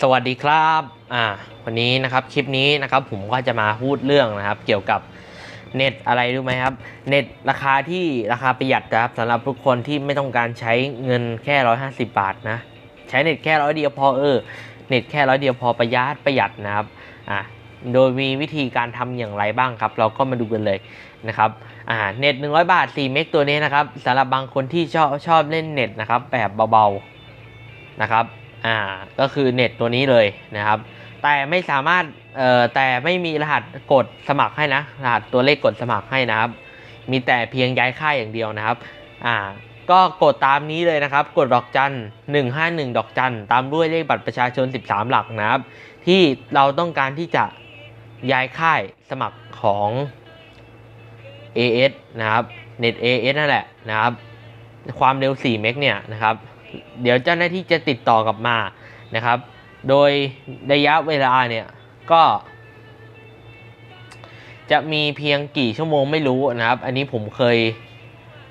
สวัสดีครับอ่าวันนี้นะครับคลิปนี้นะครับผมก็จะมาพูดเรื่องนะครับ เกี่ยวกับเน็ตอะไรรู้ไหมครับ เน็ตราคาที่ราคาประหยัดนะครับสำหรับทุกคนที่ไม่ต้องการใช้เงินแค่ร้อยห้าสิบาทนะใช้เน็ตแค่ร้อยเดียวพอเออเน็ตแค่ร้อยเดียวพอประหยัดประหยัดนะครับอ่าโดยมีวิธีการทำอย่างไรบ้างครับ เราก็มาดูกันเลยนะครับอ่าเน็ต100บาท4เมกตัวนี้นะครับสำหรับบางคนที่ชอบชอบเล่นเน็ตนะครับแบบเบาๆนะครับ อ่าก็คือเน็ตตัวนี้เลยนะครับ แต่ไม่สามารถเอ่อแต่ไม่มีรหัสกดสมัครให้นะรหัสตัวเลขกดสมัครให้นะครับ มีแต่เพียงย้ายค่ายอย่างเดียวนะครับอ่าก็กดตามนี้เลยนะครับ กดดอกจัน151 ดอกจันตามด้วยเลขบัตรประชาชน 13 หลักนะครับ ที่เราต้องการที่จะย้ายค่ายสมัครของ AS นะครับเน็ต AS นั่นแหละนะครับ ความเร็ว 4 เมกเนี่ยนะครับ เดี๋ยวเจ้าหน้าที่จะติดต่อกลับมานะครับ โดยระยะเวลาเนี่ยก็ จะมีเพียงกี่ชั่วโมงไม่รู้นะครับ อันนี้ผมเคย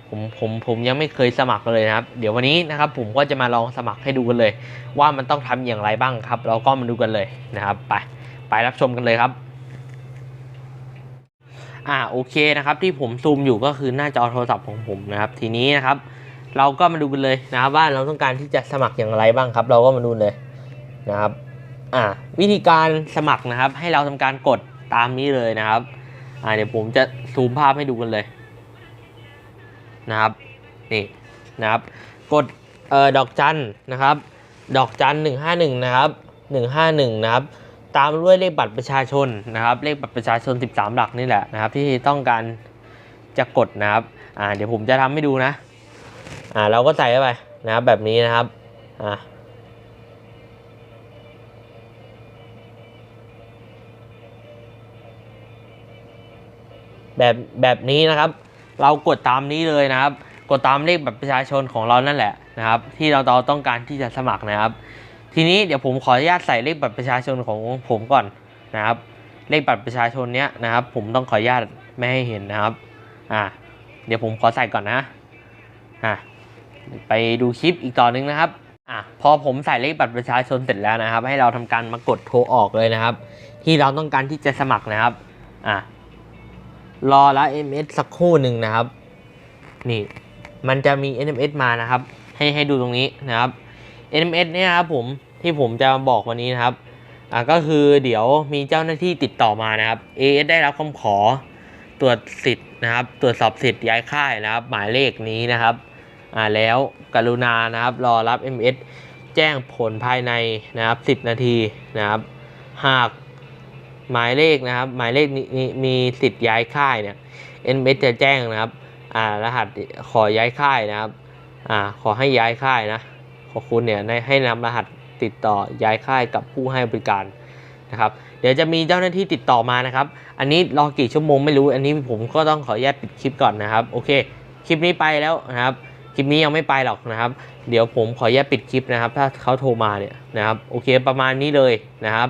ผมผมผมยังไม่เคยสมัครเลยนะครับ เดี๋ยววันนี้นะครับ ผมก็จะมาลองสมัครให้ดูกันเลย ว่ามันต้องทำอย่างไรบ้างครับ เราก็มาดูกันเลยนะครับไปไปรับชมกันเลยครับอ่าโอเคนะครับที่ผมซูมอยู่ก็คือหน้าจอโทรศัพท์ของผมนะครับ ทีนี้นะครับ เราก็มาดูกันเลยนะครับว่าเราต้องการที่จะสมัครอย่างไรบ้างครับ เราก็มาดูเลยนะครับอ่าวิธีการสมัครนะครับ ให้เราทำการกดตามนี้เลยนะครับอ่าเดี๋ยวผมจะซูมภาพให้ดูกันเลยนะครับนี่นะครับ กดเอ่อดอกจันนะครับ ดอกจันหนึ่งห้าหนึ่งนะครับหนึ่งห้าหนึ่งนะครับตามด้วยเลขบัตรประชาชนนะครับ เลขบัตรประชาชน 13 หลักนี่แหละนะครับ ที่ต้องการจะกดนะครับอ่าเดี๋ยวผมจะทำให้ดูนะ อ่าเราก็ใส่เข้าไปนะครับแบบนี้นะครับอ่าแบบแบบนี้นะครับ เรากดตามนี้เลยนะครับ กดตามเลขบัตรประชาชนของเรานั่นแหละนะครับ ที่เราต้องการที่จะสมัครนะครับ ทีนี้เดี๋ยวผมขออนุญาตใส่เลขบัตรประชาชนของผมก่อนนะครับ เลขบัตรประชาชนเนี้ยนะครับ ผมต้องขออนุญาตไม่ให้เห็นนะครับอ่าเดี๋ยวผมขอใส่ก่อนนะอ่า ไปดูคลิปอีกต่อนึงนะครับอะพอผมใส่เลขบัตรประชาชนเสร็จแล้วนะครับ ให้เราทำการมากดโทรออกเลยนะครับ ที่เราต้องการที่จะสมัครนะครับอะรอแล้ว MS สักครู่หนึ่งนะครับ นี่มันจะมี SMS มานะครับ ให้ให้ดูตรงนี้นะครับ NMS เนี่ยครับผมที่ผมจะบอกวันนี้นะครับอ่าก็คือเดี๋ยวมีเจ้าหน้าที่ติดต่อมานะครับ AS ได้รับคำขอตรวจสิทธิ์นะครับ ตรวจสอบสิทธิ์ย้ายค่ายนะครับ หมายเลขนี้นะครับ อ่าแล้วกรุณานะครับรอรับ MS แจ้งผลภายในนะครับ 10 นาทีนะครับ หากหมายเลขนะครับ หมายเลขนี้มีสิทธิ์ย้ายค่ายเนี่ย MS จะแจ้งนะครับอ่ารหัสขอย้ายค่ายนะครับอ่าขอให้ย้ายค่ายนะขอคุณเนี่ยให้นำรหัสติดต่อย้ายค่ายกับผู้ให้บริการนะครับ เดี๋ยวจะมีเจ้าหน้าที่ติดต่อมานะครับ อันนี้รอกี่ชั่วโมงไม่รู้ อันนี้ผมก็ต้องขออนุญาตปิดคลิปก่อนนะครับ โอเค คลิปนี้ไปแล้วนะครับ คลิปนี้ยังไม่ไปหรอกนะครับ เดี๋ยวผมขออนุญาตปิดคลิปนะครับ ถ้าเขาโทรมาเนี่ยนะครับโอเคประมาณนี้เลยนะครับ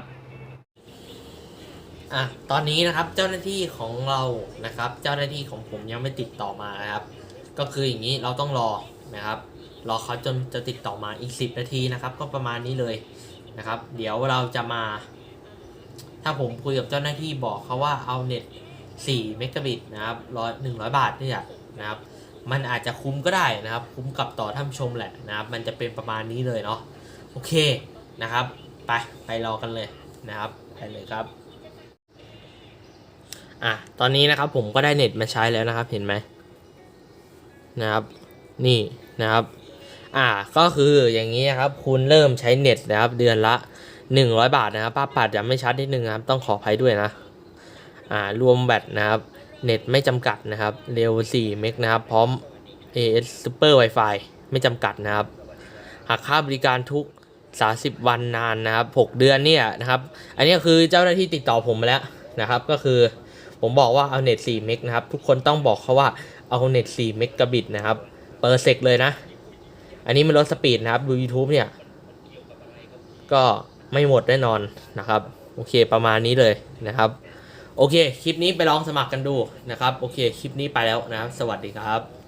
อะตอนนี้นะครับเจ้าหน้าที่ของเรานะครับ เจ้าหน้าที่ของผมยังไม่ติดต่อมานะครับ ก็คืออย่างนี้เราต้องรอนะครับ รอเขาจนจะติดต่อมาอีก 10 นาทีนะครับ ก็ประมาณนี้เลยนะครับ เดี๋ยวเราจะมา ถ้าผมคุยกับเจ้าหน้าที่บอกเขาว่าเอาเน็ต4เมกะบิตนะครับร้อยหนึ่งร้อยบาทเนี่ยนะครับ มันอาจจะคุ้มก็ได้นะครับ คุ้มกับต่อท่านชมแหละนะครับ มันจะเป็นประมาณนี้เลยเนาะโอเคนะครับ ไปไปรอกันเลยนะครับไปเลยครับอะตอนนี้นะครับผมก็ได้เน็ตมาใช้แล้วนะครับเห็นไหมนะครับ นี่นะครับอ่าก็คืออย่างนี้นครับคุณเริ่มใช้เน็ตนะครับ เดือนละ 100 บาทนะครับภาพปัดจะไม่ชัดนิดนึงนะครับ ต้องขออภัยด้วยนะอ่ารวมแบตนะครับ เน็ตไม่จำกัดนะครับ เร็ว 4 เมกนะครับ พร้อม AS Super Wi-Fi ไม่จำกัดนะครับหากค่าบริการทุก 30 วันนานนะครับ 6 เดือนเนี่ยนะครับ อันนี้คือเจ้าหน้าที่ติดต่อผมมาแล้วนะครับ ก็คือผมบอกว่าเอาเน็ต 4 เมกนะครับ ทุกคนต้องบอกเขาว่าเอาเน็ต 4 เมกะบิตนะครับ เปอร์เซกเลยนะ อันนี้มันลดสปีดนะครับ ดู YouTube เนี่ย ก็ไม่หมดแน่นอนนะครับ โอเคประมาณนี้เลยนะครับ โอเค คลิปนี้ไปลองสมัครกันดูนะครับ โอเค คลิปนี้ไปแล้วนะครับ สวัสดีครับ